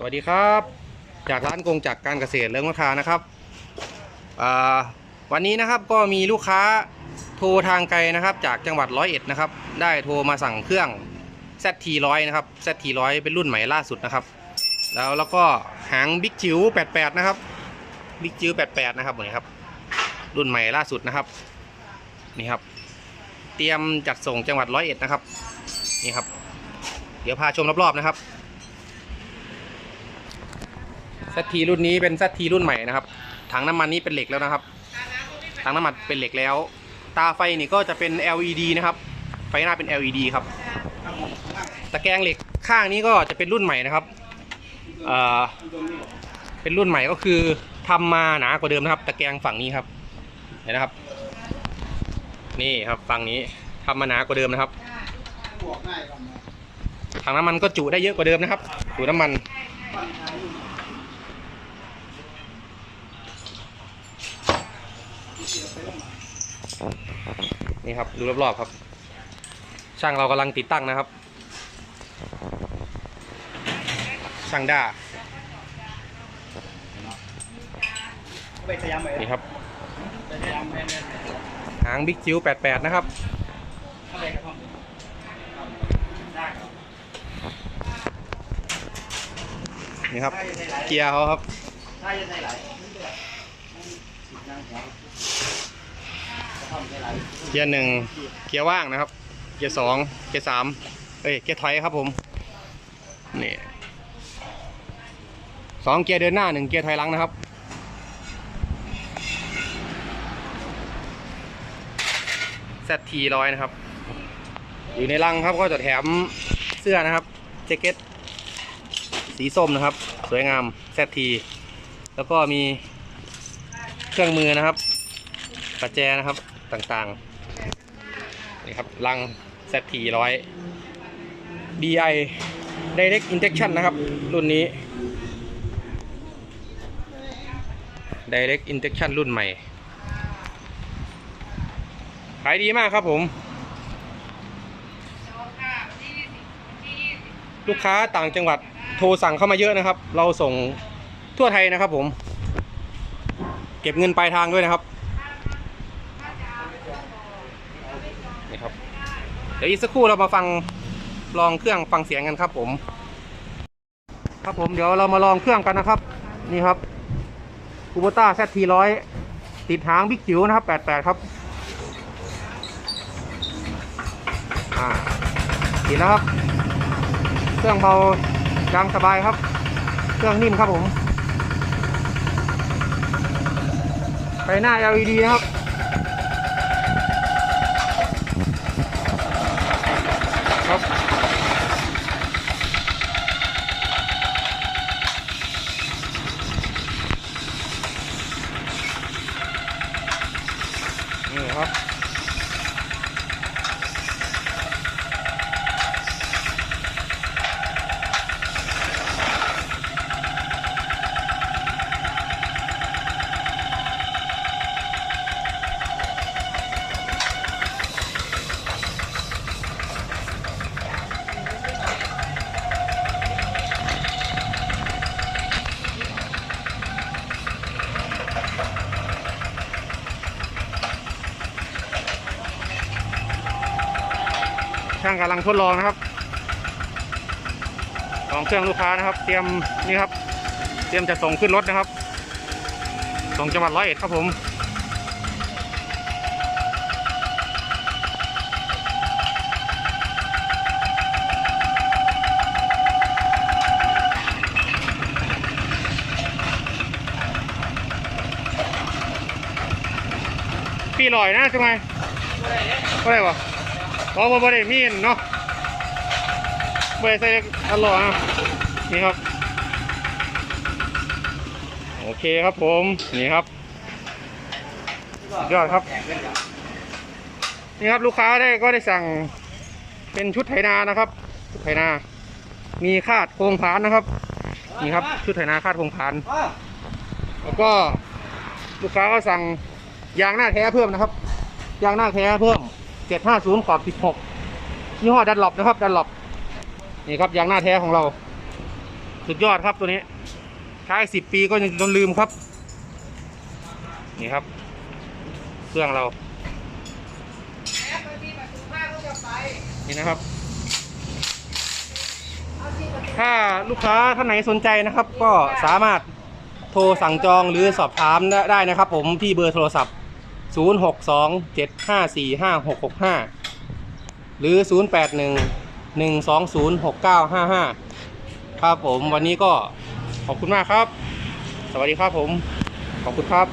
สวัสดีครับ จากร้านกงจักการเกษตรเลิงมะคานะครับวันนี้นะครับก็มีลูกค้าโทรทางไกลนะครับ จากจังหวัดร้อยเอ็ดนะครับได้โทรมาสั่งเครื่อง ZT100 นะครับ ZT100 เป็นรุ่นใหม่ล่าสุดนะครับ แล้วแล้วก็หางบิ๊กจิ๋ว88 นะครับบิ๊กจิ๋ว88 นะครับนี่ครับ รุ่นใหม่ล่าสุดนะครับนี่ครับ เตรียมจัดส่งจังหวัดร้อยเอ็ดนะครับนี่ครับ เดี๋ยวพาชมรอบๆนะครับ ซัตทีรุ่นนี้เป็นซัตทีรุ่นใหม่นะครับ ถังน้ำมันนี้เป็นเหล็กแล้วนะครับ ถังน้ำมันเป็นเหล็กแล้ว ตาไฟนี่ก็จะเป็น LED นะครับ ไฟหน้าเป็น LED ครับ ตะแกรงเหล็กข้างนี้ก็จะเป็นรุ่นใหม่นะครับเอ่อเป็นรุ่นใหม่ก็คือทำมาหนากว่าเดิมนะครับ ตะแกรงฝั่งนี้ครับ เห็นนะครับ นี่ครับฝั่งนี้ทำมาหนากว่าเดิมนะครับถังน้ำมันก็จุได้เยอะกว่าเดิมนะครับจุน้ำมัน นี่ครับดูรอบๆครับ ช่างเรากำลังติดตั้งนะครับ ช่างด้าไปสยามไปนี่ครับหางบิ๊กจิ๋ว88 นะครับเข้าไปกระครับนี่ครับ เกียร์เขาครับ เกียร์หนึ่งเกียร์ว่างนะครับ เกียร์สองเกียร์สามเอ้ยเกียร์ถอยครับผมนี่สองเกียร์เดินหน้าหนึ่งเกียร์ถอยหลังนะครับ ZT ร้อยนะครับ อยู่ในรังครับก็จะแถมเสื้อนะครับแจ็คเก็ตสีส้มนะครับ สวยงาม ZT แล้วก็มีเครื่องมือนะครับประแจนะครับ ต่างๆ นี่ครับลัง ZT ร้อย DI Direct Injection นะครับ รุ่นนี้ Direct Injection รุ่นใหม่ ขายดีมากครับผม ลูกค้าต่างจังหวัดโทรสั่งเข้ามาเยอะนะครับ เราส่งทั่วไทยนะครับผม เก็บเงินปลายทางด้วยนะครับ นี่ครับ เดี๋ยวอีกสักครู่เรามาฟังลองเครื่องฟังเสียงกันครับผม ครับผมเดี๋ยวเรามาลองเครื่องกันนะครับ นี่ครับคูโบต้าแซทีร้อยติดหางบิ๊กจิ๋วนะครับ88ครับอ่าติดแล้วครับ เครื่องเบายางสบายครับ เครื่องนิ่มครับผม ไปหน้า LED นะครับ นี่ค ช่างกำลังทดลองนะครับลองเครื่องลูกค้านะครับ เตรียมนี่ครับ เตรียมจะส่งขึ้นรถนะครับ ส่งจังหวัดร้อยเอ็ดครับผมพี่ลอยนะใช่ไหมก็ได้ปะ เพราะว่าบ่ได้มีนเนาะบ่ได้ใส่อันหล่อนะนี่ครับ โอเคครับผม นี่ครับยอดครับ นี่ครับลูกค้าได้ก็ได้สั่งเป็นชุดไถนานะครับชุดไถนา มีคาดโครงผานนะครับ นี่ครับชุดไถนาคาดโครงผาน แล้วก็ลูกค้าก็สั่งยางหน้าแท้เพิ่มนะครับ ยางหน้าแท้เพิ่ม 750ขอบ16ยี่ห้อดันหลบนะครับดันหลบนี่ครับยางหน้าแท้ของเรา สุดยอดครับตัวนี้ใช้สิบปีก็ยังจนลืมครับ นี่ครับ เครื่องเรานี่นะครับ ถ้าลูกค้าท่านไหนสนใจนะครับ ก็สามารถโทรสั่งจองหรือสอบถามได้นะครับ ผมที่เบอร์โทรศัพท์ 0627545665 หรือ 0811206955 ครับผมวันนี้ก็ขอบคุณมากครับ สวัสดีครับผม ขอบคุณครับ